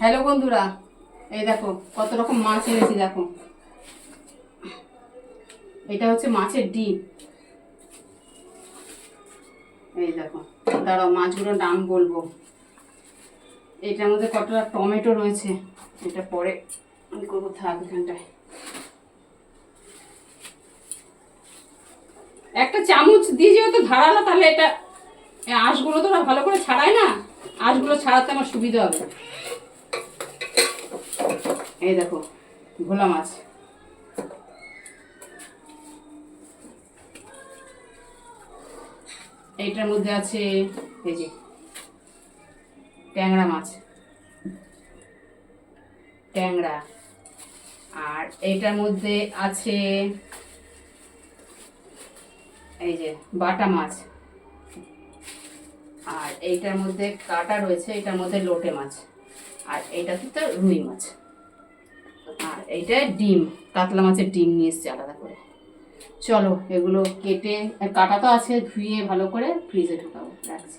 Hello বন্ধুরা, এই দেখো কত রকম মাছ এনেছি, দেখো। এটা হচ্ছে মাছের ডিম। এই দেখো, দাঁড়াও মাছগুলোর নাম বলব। এটার মধ্যে কতটা টমেটো রয়েছে, এটা পরে আমি করব থাক এখানটায়। একটা চামচ দিয়ে যেহেতু ধারালো, তাহলে এটা এই আঁশগুলো তো ভালো করে ছাড়ায় না? আঁশগুলো ছাড়াতে আমার সুবিধা হবে। এই দেখো, ভোলা মাছ। এইটার মধ্যে আছে, এই যে, ট্যাংরা মাছ। ট্যাংরা। আর এইটার মধ্যে আছে, এই যে, বাটা মাছ। আর এইটার মধ্যে কাটা রয়েছে এটার মধ্যে লোটে মাছ। আর এইটা তো রুই মাছ? আর এইটা ডিম, কাতলা মাছের ডিম নিয়ে এসছে আলাদা করে। চলো এগুলো কেটে, কাটা তো আছে, ধুয়ে ভালো করে ফ্রিজে ঢুকাবো। রাখছি।